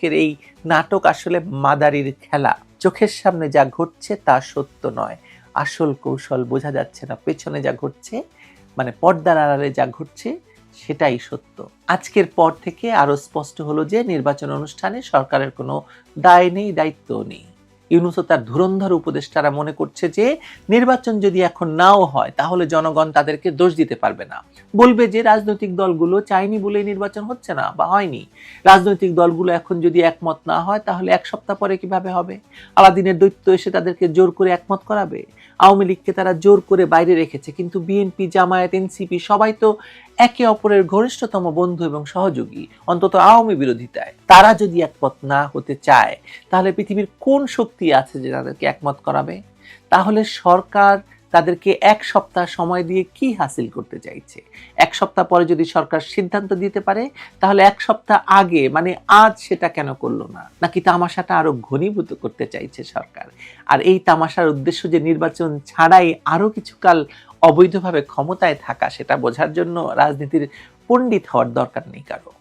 আজকের এই নাটক আসলে মাদারির খেলা। চোখের সামনে যা ঘটছে তা সত্য নয়। আসল কৌশল বোঝা যাচ্ছে না, পেছনে যা ঘটছে মানে পর্দার আড়ালে যা ঘটছে, সেটাই সত্য। আজকের পর থেকে আরও স্পষ্ট হলো যে নির্বাচন অনুষ্ঠানে সরকারের কোনো দায় নেই দায়িত্ব নেই। ইউনুস ও তার ধুরন্ধর উপদেষ্টারা মনে করছে যে নির্বাচন যদি এখন নাও হয়, তাহলে জনগণ তাদেরকে দোষ দিতে পারবে না। বলবে যে রাজনৈতিক দলগুলো চায়নি বলেই নির্বাচন হচ্ছে না বা হয়নি। রাজনৈতিক দলগুলো এখন যদি একমত না হয়, তাহলে এক সপ্তাহ পরে কীভাবে হবে? আলাদিনের দৈত্য এসে তাদেরকে জোর করে একমত করাবে? আওয়ামী লীগকে তারা জোর করে বাইরে রেখেছে, কিন্তু বিএনপি, জামায়াত, এনসিপি সবাই তো একে অপরের ঘনিষ্ঠতম বন্ধু এবং সহযোগী, অন্তত আওয়ামী বিরোধিতায়। তারা যদি একমত না হতে চায়, তাহলে পৃথিবীর কোন শক্তি আছে যে তাদেরকে একমত করাবে? তাহলে সরকার তাদেরকে এক সপ্তাহ সময় দিয়ে কি হাসিল করতে চাইছে? এক সপ্তাহ পরে যদি সরকার সিদ্ধান্ত দিতে পারে, তাহলে এক সপ্তাহ আগে মানে আজ সেটা কেন করল না? নাকি তামাশাটা আরও ঘনীভূত করতে চাইছে সরকার? আর এই তামাশার উদ্দেশ্য যে নির্বাচন ছাড়াই আরও কিছুকাল অবৈধভাবে ক্ষমতায় থাকা সেটা বোঝার জন্য রাজনীতির পণ্ডিত হওয়ার দরকার নেই কারও।